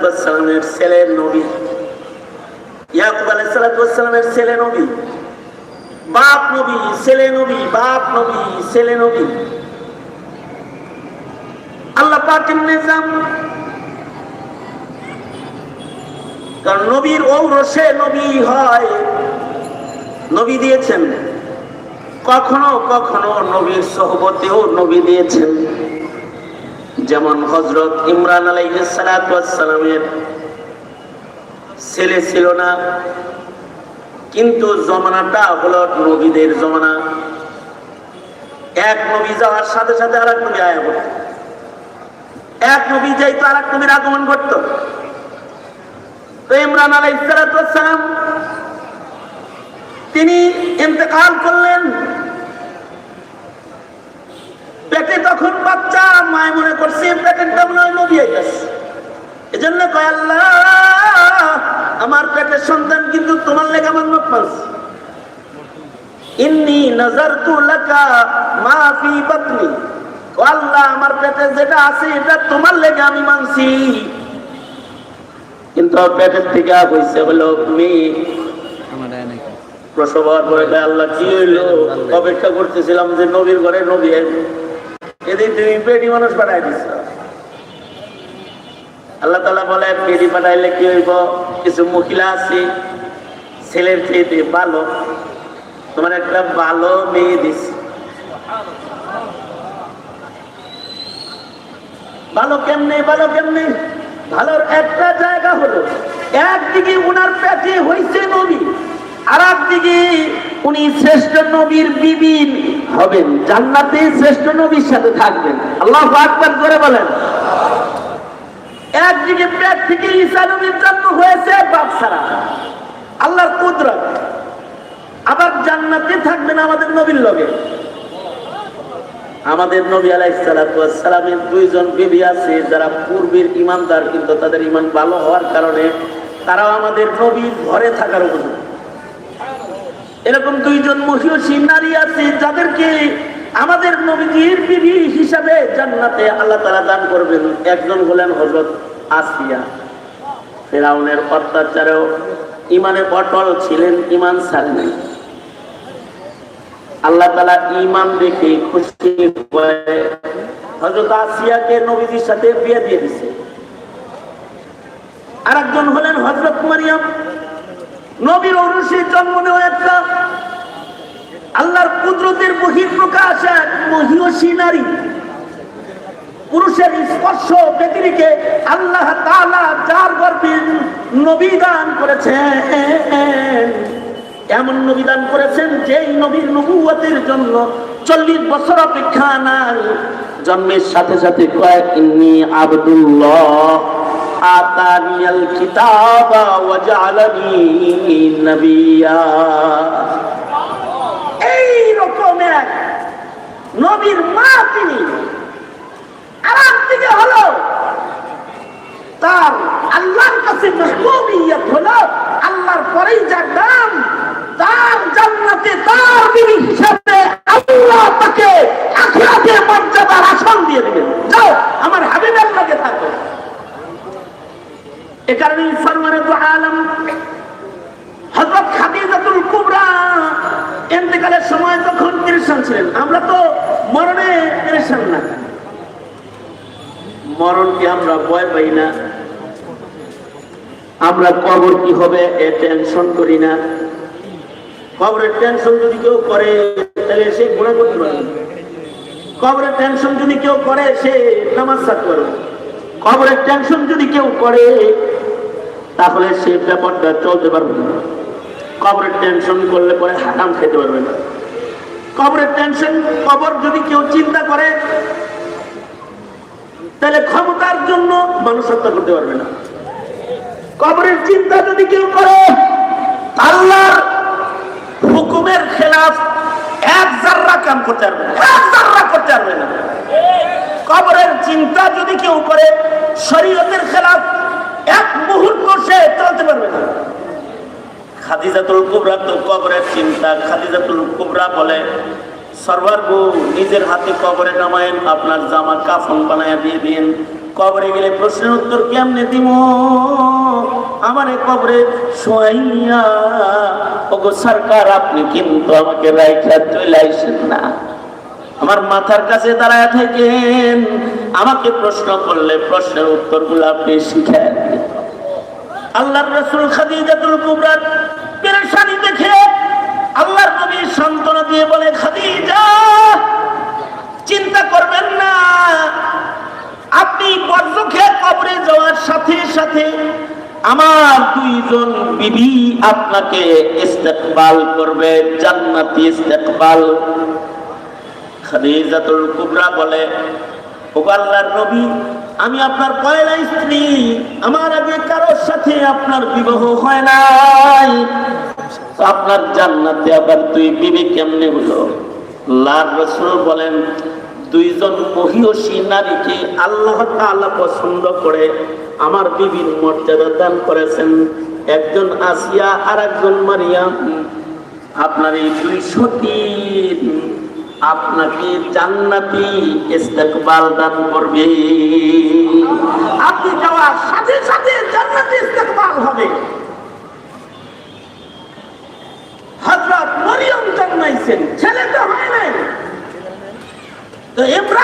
সালামের ছেলে নবী। ইয়াকুব আলাইসালামের ছেলে নবী। বাপ নবী, ছেলে নবী, বাপ নবী, ছেলে নবী। আল্লাহ পাকের নিজাম। কারণ নবীর ঔরসে নবী হয়। নবী দিয়েছেন। কখনো কখনো নবীর সহবতেও নবী দিয়েছেন। যেমন হজরত ইমরান আলাইসালামের ছেলে ছিল না, কিন্তু জমানাটা হলো নবীদের জমানা। এক নবী যাওয়ার সাথে সাথে আর এক নবী আয়া করত। এক নবী যাইতো আর এক নবীর আগমন করত তো ইমরান আলাইসালাম তিনি ইন্তেকাল করলেন পেটে তখন বাচ্চা মায় মনে করছে পেটের মনে হয় নবী আইতাছে। এজন্য কয় আল্লাহ আমার পেটের সন্তান কিন্তু তোমার লেগে আমার মত মানছে ইন্নি নাজারতু লাকা মা ফি বাতনি। আল্লাহ আমার পেটে যেটা আছে এটা তোমার লেগে আমি মানছি। কিন্তু পেটের থেকে হইছে হলো তুমি প্রসব হওয়ার পরে আল্লাহ কি হইল? অপেক্ষা করতেছিলাম যে নবীর ঘরে নবী আসবে এদিন তুমি পেটি মানুষ পাঠাই দিচ্ছ আল্লাহ তালা বলে, পেটি পাঠাইলে কি হইব? কিছু মহিলা আছে, ছেলের চেয়ে ভালো, তোমার একটা ভালো মেয়ে দিস ভালো কেমনে ভালো কেমনে? ভালোর একটা জায়গা হলো, একদিকে উনার পেটে হইছে নবী আর একদিকে উনি শ্রেষ্ঠ নবীর বিবি হবেন। জান্নাতে শ্রেষ্ঠ নবীর সাথে থাকবেন। আল্লাহ আকবার করে বলেন, একদিকে পেট থেকে ঈসা নবীর জন্ম হয়েছে বাপ আল্লাহর কুদরত। আবার জান্নাতে থাকবেন আমাদের নবীর লগে। আমাদের নবী আলাইসালামের দুইজন বিবি আছে, যারা পূর্বের ইমানদার কিন্তু তাদের ইমান ভালো হওয়ার কারণে তারাও আমাদের নবীর ঘরে থাকার উপযুক্ত এরকম দুইজন মহিষী, নারী আছে, যাদেরকে আমাদের নবীজির বিবি হিসাবে জান্নাতে আল্লাহ তালা দান করবেন। একজন হলেন হজরত আসিয়া। ফেরাউনের অত্যাচারেও ইমানে অটল ছিলেন ইমান ছাড়েন। আল্লাহ তালা ইমান দেখে খুশি হজরত আসিয়াকে নবীজির সাথে বিয়ে দিয়ে দিছে। আর হলেন হজরত মারিয়াম। নবীর অনুষ্ঠিত জন্ম নেওয়া আল্লাহর কুদরতের বহির প্রকাশ এক মহিষী নারী। পুরুষের স্পর্শ ব্যতিরিকে আল্লাহ তাআলা যার গর্বে নবী দান করেছেন, এমন নবী দান করেছেন যেই নবীর নবুয়তের জন্য চল্লিশ বছর অপেক্ষা নাই। জন্মের সাথে সাথে কয়েক ইন্নি আবদুল্লাহ আতানিয়াল কিতাবা ওয়াজআলানি নবিয়া এই রকম এক নবীর মা তিনি। আর একদিকে হলো তার আল্লাহর কাছে হলো, আল্লাহর পরেই যার দাম তার জান্নাতে তার বিবি হিসাবে আল্লাহ তাকে আখিরাতে মর্যাদার আসন দিয়ে দিবেন যাও আমার হাবিবের লাগে থাকো এ কারণে ফরমানে তো আলম হযরত খাদিজাতুল কুবরা ইন্তেকালের সময় তখন পেরেশান ছিলেন। আমরা তো মরণে পেরেশান না। মরণকে আমরা ভয় পাই না? আমরা কবর কি হবে এ টেনশন করি না। কবরের টেনশন যদি কেউ করে, তাহলে সে গুণা করতে পারবে। কবরের টেনশন যদি কেউ করে, সে নামাজ সাত করবে কবরের টেনশন যদি কেউ করে, তাহলে সে ব্যাপারটা চলতে পারবে না। কবরের টেনশন করলে পরে হারাম খেতে পারবে না। কবরের টেনশন কবর যদি কেউ চিন্তা করে, তাহলে ক্ষমতার জন্য মানুষ হত্যা করতে পারবে না। কবরের চিন্তা যদি কেউ করে, আল্লাহর হুকুমের খেলাফ এক জাররা কাম করতে পারবে না, এক জাররা করতে পারবে না। কবরের চিন্তা যদি কেউ করে, শরীয়তের খেলাফ এক মুহূর্ত সে চলতে পারবে না। খাদিজাতুল কুবরা তো কবরের চিন্তা। খাদিজাতুল কুবরা বলে সরবার গো নিজের হাতে কবরে নামায়েন, আপনার জামা কাফন বানায় দিয়ে দিন কবরে গেলে প্রশ্নের উত্তর কেমনে দিব? আমারে কবরে শোয়াইয়া, ওগো সরকার, আপনি কিন্তু আমাকে রাইখা চলে আইসেন না। আমার মাথার কাছে দাঁড়ায় থাকেন। আমাকে প্রশ্ন করলে প্রশ্নের উত্তরগুলো আপনি দিন আল্লাহর রসুল খাদিজাতুল পেরেশানি দেখে আল্লাহর নবী সান্ত্বনা দিয়ে বলে, খাদিজা, চিন্তা করবেন না। আপনি বর্জ্য কবরে যাওয়ার সাথে সাথে আমার দুইজন বিবি আপনাকে ইস্তেকবাল করবে, জান্নাতি ইস্তেকবাল। খাদিজাতুল কুবরা বলে ও আল্লাহর নবী, আমি আপনার পয়লা স্ত্রী। আমার আগে কারোর সাথে আপনার বিবাহ হয় নাই। আপনার জান্নাতে আবার দুই বিবি কেমনে হলো? লাল রসুল বলেন, দুইজন মহিষী নারীকে আল্লাহ তাআলা পছন্দ করে, আমার বিবির মর্যাদা দান করেছেন। একজন আসিয়া আর একজন মারিয়াম আপনার এই দুই সতী আপনাকে জান্নাতি ইস্তেকবাল দান করবে। আপনি যাওয়ার সাথে সাথে জান্নাতি entraram